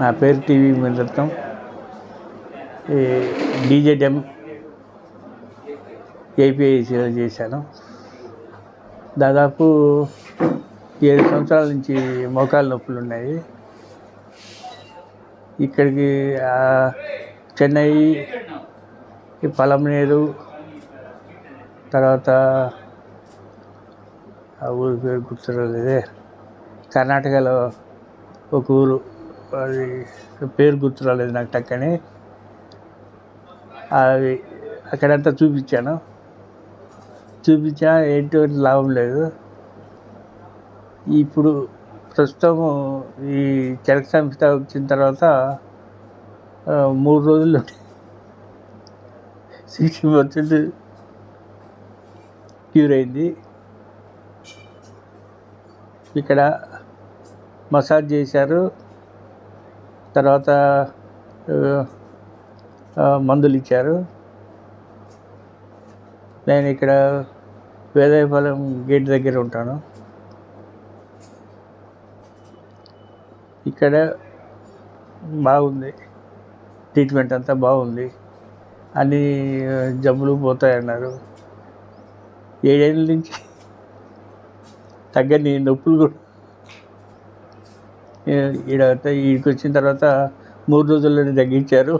నా పేరు టీవీ మినరత్నం ఈ డీజేడెం ఏపీఐసీలో చేశాను. దాదాపు ఏడు సంవత్సరాల నుంచి మోకాలు నొప్పులు ఉన్నాయి. ఇక్కడికి చెన్నై ఈ తర్వాత ఆ ఊరి పేరు గుర్తురాలేదే. కర్ణాటకలో ఒక ఊరు అది పేరు గుర్తురాలేదు నాకు టక్కని. అది అక్కడంతా చూపించాను. చూపించా ఏంటో లాభం లేదు. ఇప్పుడు ప్రస్తుతం ఈ చరక సంస్థ వచ్చిన తర్వాత మూడు రోజులు సిక్స్టీ పర్సెంట్ క్యూర్ అయింది. ఇక్కడ మసాజ్ చేశారు. తర్వాత మందులు ఇచ్చారు. నేను ఇక్కడ వేదాయపాలెం గేట్ దగ్గర ఉంటాను. ఇక్కడ బాగుంది. ట్రీట్మెంట్ అంతా బాగుంది. అన్ని జబ్బులు పోతాయన్నారు. ఏడేళ్ళ నుంచి తగ్గని నొప్పులు కూడా ఈడ ఈడికి వచ్చిన తర్వాత మూడు రోజుల్లోనే తగ్గించారు.